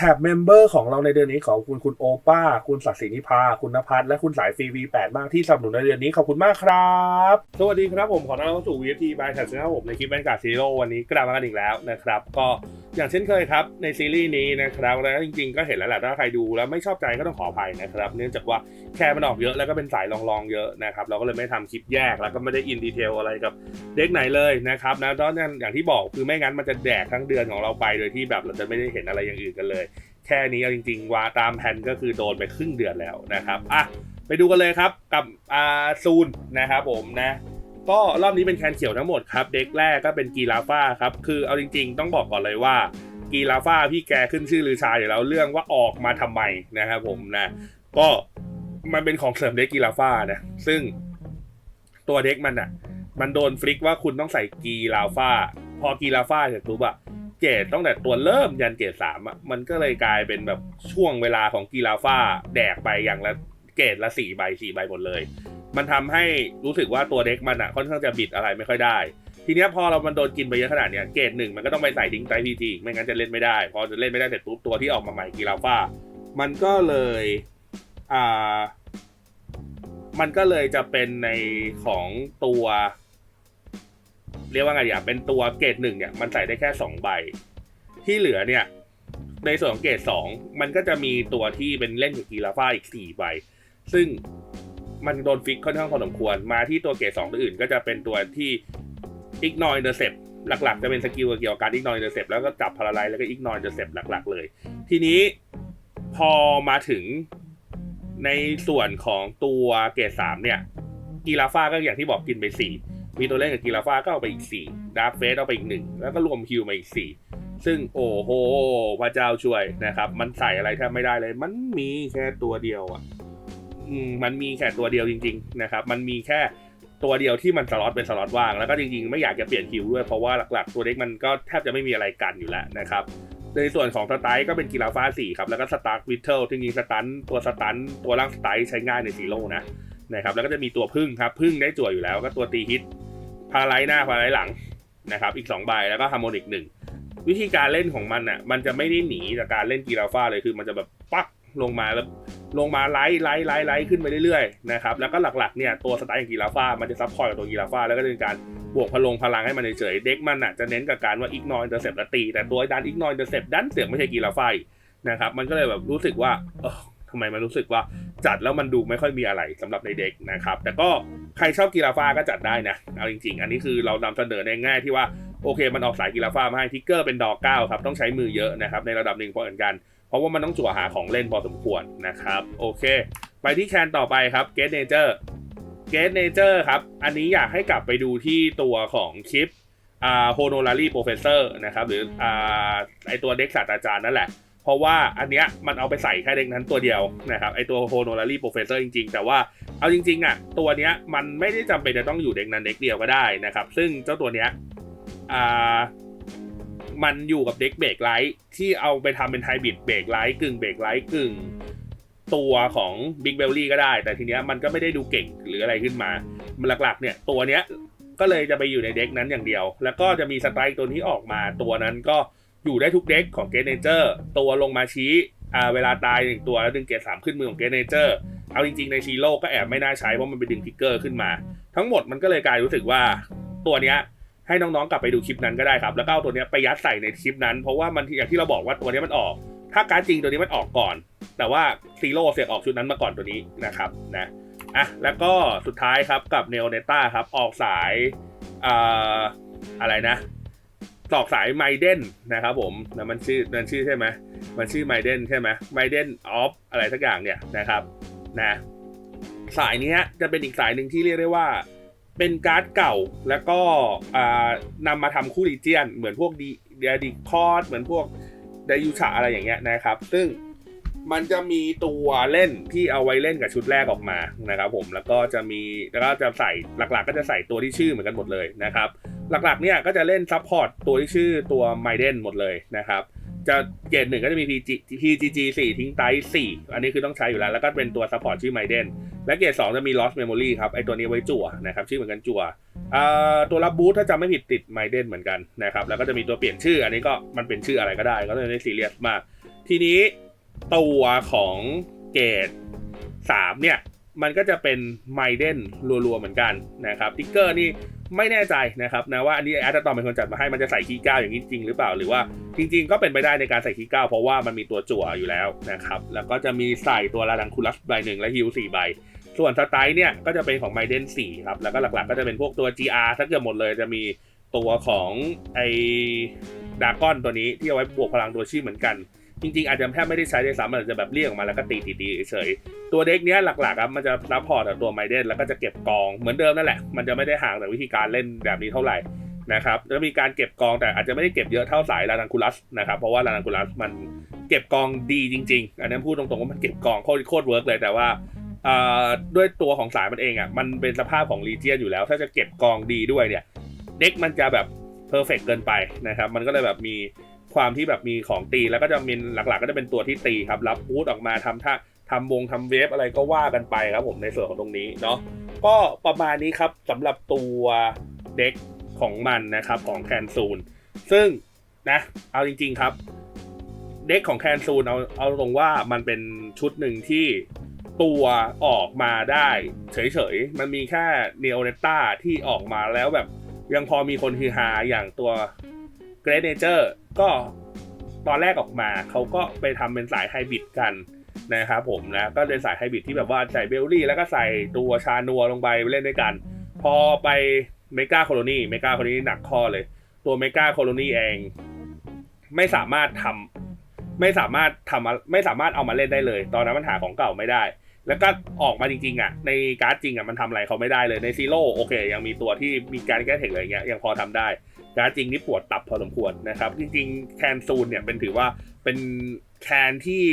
แท็บเมมเบอร์ของเราในเดือนนี้ขอบคุณคุณโอป้า คุณศักดิ์ศรีนิพา คุณนภัสและคุณสายฟรี V8 มากที่สนับสนุนในเดือนนี้ขอบคุณมากครับ สวัสดีครับผมขอต้อนรับเข้าสู่ VFT by แท็บนะครับผมในคลิปแวนการ์ดซีโร่วันนี้กลับมากันอีกแล้วนะครับ ก็อย่างเช่นเคยครับ ในซีรีส์นี้นะครับแล้วจริงๆก็เห็นแล้วแหละถ้าใครดูแล้วไม่ชอบใจก็ต้องขออภัยนะครับ เนื่องจากว่าแค่มันออกเยอะแล้วก็เป็นสายลองๆเยอะนะครับเราก็เลยไม่ทำคลิปแยกแล้วก็ไม่ได้อินดีเทลอะไรกับเด็กไหนเลยนะครับนะตอนนั้นอย่างที่บอกคือไม่งั้นมันจะแดกทั้งเดือนของเราไปโดยที่แบบเราจะไม่ได้เห็นอะไรอย่างอื่นกันเลย แค่นี้เอาจริง ๆ ว่าตามแผนก็คือโดนไปครึ่งเดือนแล้วนะครับอะไปดูกันเลยครับกับอาซูนนะครับผมนะก็รอบนี้เป็นแคนเขียวทั้งหมดครับ เด็กแรกก็เป็นกีราฟ้าครับ คือเอาจริง ๆ ต้องบอกก่อนเลยว่ากีราฟ้าพี่แกขึ้นชื่อลือชาอยู่แล้วเรื่องว่าออกมาทำไมนะครับผมนะก็มันเป็นของเสริมเด็กกีราฟ้านะซึ่งตัวเด็กมันอะ มันโดนฟลิกว่าคุณต้องใส่กีราฟ้า พอกีราฟ้าเสร็จปุ๊บอะ เกรดตั้งแต่ตัวเริ่มยันเกรดสามอะมันก็เลยกลายเป็นแบบช่วงเวลาของกีฬาฟ้าแดกไปอย่างละเกรดละสี่ใบสี่ใบหมดเลย มันทำให้รู้สึกว่าตัวเด็กมันอะค่อนข้างจะบิดอะไรไม่ค่อยได้ ทีเนี้ยพอเรามันโดนกินไปเยอะขนาดเนี้ยเกรดหนึ่งมันก็ต้องไปใส่ทิ้งไตพีจีไม่งั้นจะเล่นไม่ได้ พอจะเล่นไม่ได้เสร็จปุ๊บตัวที่ออกมาใหม่กีฬาฟ้ามันก็เลยอ่ามันก็เลยจะเป็นในของตัว เรียกว่าไงอะเป็นตัวเกรดหนึ่งเนี่ยมันใส่ได้แค่สองใบ ที่เหลือเนี่ย ในส่วนของเกรดสองมันก็จะมีตัวที่เป็นเล่นกับกีฬาฟ้าอีกสี่ใบ ซึ่งมันโดนฟิกค่อนข้างพอสมควรมาที่ตัวเกรดสองตัวอื่น ก็จะเป็นตัวที่ ignore intercept หลักๆ จะเป็นสกิลเกี่ยวกับการ ignore intercept แล้วก็จับพาราไลแล้วก็ ignore intercept หลัก ๆ เลย ทีนี้พอมาถึงในส่วนของตัวเกรดสามเนี่ยกีฬาฟ้าก็อย่างที่บอกกินไปสี่ มีตัวเล่นกับกีฬาฟ้าก็เอาไปอีกสี่ดาร์กเฟสเอาไปอีกหนึ่งแล้วก็รวมฮิวมาอีกสี่ซึ่งโอ้โหพระเจ้าช่วยนะครับ มันใส่อะไรแทบไม่ได้เลย มันมีแค่ตัวเดียวอะอืมมันมีแค่ตัวเดียวจริง ๆ นะครับ มันมีแค่ตัวเดียวที่มันสล็อตเป็นสล็อตว่าง แล้วก็จริงๆ ไม่อยากจะเปลี่ยนฮิวด้วยเพราะว่าหลักๆ ตัวเด็กมันก็แทบจะไม่มีอะไรกันอยู่แล้วนะครับ ในส่วนของสไตล์ก็เป็นกีฬาฟ้าสี่ครับแล้วก็สตาร์วิทเทิลที่จริงสตันตัวสตันตัวร่างสไตล์ใช้ง่ายในซีโร่นะนะครับแล้วก็จะมีตัวพึ่งครับพึ่งได้จั่วอยู่แล้วก็ตัวตีฮิต พาไลท์หน้าพาไลท์หลังนะครับ อีก2ใบแล้วก็ฮาร์โมนิกหนึ่งวิธีการเล่นของมันอะมันจะไม่ได้หนีจากการเล่นกีราฟ้าเลยคือมันจะแบบปักลงมาแล้วลงมาไลท์ไลท์ไลท์ไลท์ขึ้นไปเรื่อยๆนะครับแล้วก็หลักๆเนี่ยตัวสไตล์ของกีราฟ้ามันจะซับพอร์ตกับตัวกีราฟ้าแล้วก็เป็นการบวกพลังพลังให้มันเฉยๆเด็กมันอะจะเน้นกับการว่าอิกนอยเตอร์เซปและตีแต่ตัวดันอิกนอยเตอร์เซปดันเสือกไม่ใช่กีราฟ้านะครับมันก็เลยแบบรู้สึกว่าเทำไมมันรู้สึกว่าจัดแล้วมันดูไม่ค่อยมีอะไรสำหรับในเด็กนะครับ แต่ก็ใครชอบกีฬาฟ้าก็จัดได้นะเอาจริง ๆ อันนี้คือเรานำเสนอในง่ายที่ว่าโอเค มันออกสายกีฬาฟ้ามาให้ทิกเกอร์เป็นดอกเก้าครับต้องใช้มือเยอะนะครับในระดับหนึ่งพอเหมือนกัน เพราะว่ามันต้องจั่วหาของเล่นพอสมควรนะครับโอเค ไปที่แคนต่อไปครับเกตเนเจอร์เกตเนเจอร์ครับอันนี้อยากให้กลับไปดูที่ตัวของคลิปอ่าโฮโนลารีโปรเฟสเซอร์นะครับหรืออ่าไอตัวเด็กศาสตราจารย์นั่นแหละ ราะว่าอันเนี้ยมันเอาไปใส่แค่เด็กนั้นตัวเดียวนะครับไอตัวโฮโนลารีโปรเฟสเซอร์จริงๆ แต่ว่าเอาจริงๆอะตัวเนี้ยมันไม่ได้จำเป็นจะต้องอยู่เด็กนั้นเด็กเดียวก็ได้นะครับ ซึ่งเจ้าตัวเนี้ยอ่ามันอยู่กับเด็กเบรกไลท์ที่เอาไปทำเป็นไฮบริดเบรกไลท์กึ่งเบรกไลท์กึ่งตัวของบิ๊กเบลลี่ก็ได้ แต่ทีเนี้ยมันก็ไม่ได้ดูเก่งหรืออะไรขึ้นมา หลักๆ เนี่ยตัวเนี้ยก็เลยจะไปอยู่ในเด็กนั้นอย่างเดียว แล้วก็จะมีสไตล์ตัวที่ออกมาตัวนั้นก็ อยู่ได้ทุกเด็กของเกนเนเจอร์ตัวลงมาชี้อ่าเวลาตายหนึ่งตัวแล้วดึงเกรดสามขึ้นมือของเกนเนเจอร์เอาจริงๆในชีโร่ก็แอบไม่น่าใช้เพราะมันไปดึงทิกเกอร์ขึ้นมา ทั้งหมดมันก็เลยกลายรู้สึกว่าตัวเนี้ยให้น้องๆกลับไปดูคลิปนั้นก็ได้ครับ แล้วก็เอาตัวเนี้ยไปยัดใส่ในคลิปนั้น เพราะว่ามันอย่างที่เราบอกว่าตัวเนี้ยมันออก ถ้าการจริงตัวนี้มันออกก่อน แต่ว่าซีโร่เสียออกชุดนั้นมาก่อนตัวนี้นะครับนะอะแล้วก็สุดท้ายครับกับเนโอเนต้าครับออกสายอ่าอะไรนะ ตอกสายไมเดนนะครับผมนะมันชื่อมันชื่อใช่ไหมมันชื่อไมเดนใช่ไหมไมเดนออฟอะไรสักอย่างเนี่ยนะครับนะสายนี้จะเป็นอีกสายหนึ่งที่เรียกได้ว่าเป็นการ์ดเก่าแล้วก็นำมาทำคู่ลีเจียน เหมือนพวกดีเดียดีคอร์ดเหมือนพวกไดยูชาอะไรอย่างเงี้ยนะครับ ซึ่งมันจะมีตัวเล่นที่เอาไว้เล่นกับชุดแรกออกมานะครับผมแล้วก็จะมีแล้วก็จะใส่หลักๆ ก็จะใส่ตัวที่ชื่อเหมือนกันหมดเลยนะครับ หลักๆเนี่ยก็จะเล่นซัพพอร์ตตัวที่ชื่อตัวไมเดนหมดเลยนะครับ จะเกรดหนึ่งก็จะมี PG PGG 4ทิ้งไตสี่อันนี้คือต้องใช้อยู่แล้ว แล้วก็เป็นตัวซัพพอร์ตชื่อไมเดนและเกรดสองจะมี lost memory ครับ ไอตัวนี้ไว้จั่วนะครับ ชื่อเหมือนกันจั่วอ่าตัวรับบูทถ้าจำไม่ผิดติดไมเดนเหมือนกันนะครับ แล้วก็จะมีตัวเปลี่ยนชื่อ อันนี้ก็มันเป็นชื่ออะไรก็ได้ ก็ไม่ได้ซีเรียสมาก ทีนี้ตัวของเกรด3เนี่ยมันก็จะเป็นไมเดนรัวๆเหมือนกันนะครับติ๊กเกอร์นี่ ไม่แน่ใจนะครับนะว่าอันนี้แอดตอมเป็นคนจัดมาให้มันจะใส่คีย์เก้าอย่างนี้จริงหรือเปล่าหรือว่าจริง ๆ ก็เป็นไปได้ในการใส่คีย์เก้าเพราะว่ามันมีตัวจั่วอยู่แล้วนะครับแล้วก็จะมีใส่ตัวลาดังคูลัสใบหนึ่งและฮิลสี่ใบ ส่วนสไตล์เนี่ยก็จะเป็นของไมเดน4ครับแล้วก็หลักๆก็จะเป็นพวกตัว GR ถ้าเกิดหมดเลยจะมีตัวของไอ้ดากอนตัวนี้ที่เอาไว้บวกพลังตัวชีพเหมือนกัน จริงๆ อาจจะแทบไม่ได้ใช้ด้วยซ้ำมันอาจจะแบบเรียกออกมาแล้วก็ตีตีๆเฉยตัวเด็กเนี้ยหลักๆครับมันจะซัพพอร์ตตัวไมเดนแล้วก็จะเก็บกองเหมือนเดิมนั่นแหละ มันจะไม่ได้ห่างจากวิธีการเล่นแบบนี้เท่าไหร่นะครับแล้วมีการเก็บกองแต่อาจจะไม่ได้เก็บเยอะเท่าสายลานังคูลัสนะครับเพราะว่าลานังคูลัสมันเก็บกองดีจริง ๆ อันนี้พูดตรงๆว่ามันเก็บกองโคตรโคตรเวิร์กเลยแต่ว่าอ่าด้วยตัวของสายมันเองอะมันเป็นสภาพของรีเจียนอยู่แล้ว ถ้าจะเก็บกองดีด้วยเนี่ยเด็กมันจะแบบเพอร์เฟกเกินไปนะครับมันก็เลยแบบมี ความที่แบบมีของตีแล้วก็จะมีหลักๆ ก็จะเป็นตัวที่ตีครับรับบูทออกมาทำท่าทำวงทำเวฟอะไรก็ว่ากันไปครับผมในส่วนของตรงนี้เนาะก็ประมาณนี้ครับสำหรับตัวเด็กของมันนะครับของแคนซูนซึ่งนะเอาจริง ๆครับ เด็กของแคนซูนเอาเอาตรงว่ามันเป็นชุดหนึ่งที่ตัวออกมาได้เฉยๆ มันมีแค่เนโอเนต้าที่ออกมาแล้วแบบยังพอมีคนฮือฮาอย่างตัวเกร t เนเจอร์ ก็ตอนแรกออกมาเขาก็ไปทำเป็นสายไฮบริดกันนะครับผมนะก็เป็นสายไฮบริดที่แบบว่าใส่เบลลี่ แล้วก็ใส่ตัวชานัวลงไปเล่นด้วยกัน พอไปเมกาโคโลนีเมกาโคโลนีหนักข้อเลย ตัวเมกาโคโลนีเอง ไม่สามารถทำไม่สามารถทำไม่สามารถเอามาเล่นได้เลย ตอนนั้นมันหาของเก่าไม่ได้ แล้วก็ออกมาจริงๆอะในการ์ดจริงอะมันทำอะไรเขาไม่ได้เลยในซีโร่โอเค ยังมีตัวที่มีการแก้เทคอะไรเงี้ยยังพอทำได้ การ์ดจริงนี่ปวดตับพอสมควรนะครับจริงๆแคนซูนเนี่ยเป็นถือว่าเป็นแคนที่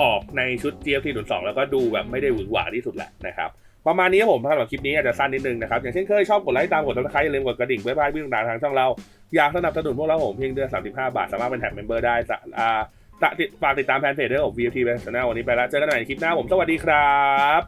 ออกในชุด GFT 0 2แล้วก็ดูแบบไม่ได้หวือหวาที่สุดแหละนะครับประมาณนี้ผมสำหรับคลิปนี้อาจจะสั้นนิดนึงนะครับ อย่างเช่นเคยชอบกดไลค์ตามกดติดตามอย่าลืมกดกระดิ่งไว้บายวิ่ต่างทางช่องเรา อยากสนับสนุนพวกเราผมเพียงเดือน 35 บาท สามารถเป็นแท็กเมมเบอร์ได้สะอ่า ฝากติดตามแฟนเพจด้วยของ VFT Channel วันนี้ไปแล้ว เจอกันใหม่ในคลิปหน้าผม สวัสดีครับ